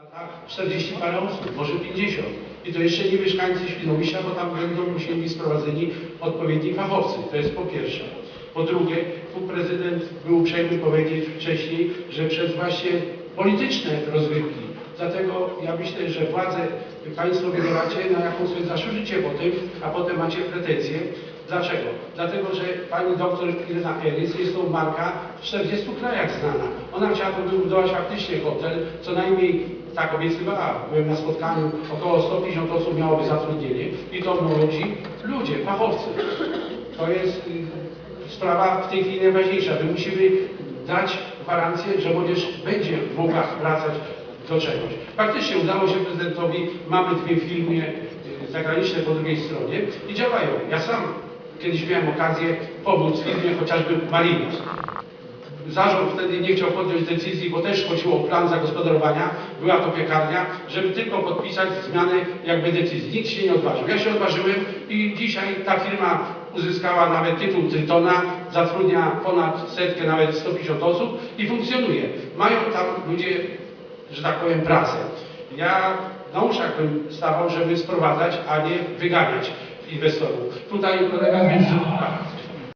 lata 40 parę osób, może 50. I to jeszcze nie mieszkańcy Świnoujścia, bo tam będą musieli sprowadzeni odpowiedni fachowcy. To jest po pierwsze. Po drugie, tu prezydent był uprzejmy powiedzieć wcześniej, że przez właśnie polityczne rozgrywki. Dlatego ja myślę, że władzę Państwo wybieracie na jakąś sobie zasłużycie po tym, a potem macie pretensje. Dlaczego? Dlatego, że pani doktor Irena Erys jest to marka w 40 krajach znana. Ona chciała tu wybudować faktycznie hotel, co najmniej tak obiecywała. Byłem na spotkaniu, około 150 osób miałoby zatrudnienie i to młodzi ludzie, fachowcy. To jest y, sprawa w tej chwili najważniejsza. My musimy dać gwarancję, że młodzież będzie mogła wracać do czegoś. Faktycznie udało się prezydentowi, mamy dwie firmy y, zagraniczne po drugiej stronie i działają. Ja sam kiedyś miałem okazję pomóc firmie chociażby Marinos. Zarząd wtedy nie chciał podjąć decyzji, bo też chodziło o plan zagospodarowania, była to piekarnia, żeby tylko podpisać zmianę jakby decyzji. Nikt się nie odważył. Ja się odważyłem i dzisiaj ta firma uzyskała nawet tytuł Trytona, zatrudnia ponad setkę, nawet 150 osób i funkcjonuje. Mają tam ludzie, że tak powiem, pracę. Ja na uszach bym stawał, żeby sprowadzać, a nie wyganiać inwestorów. Tutaj kolega Międzyk,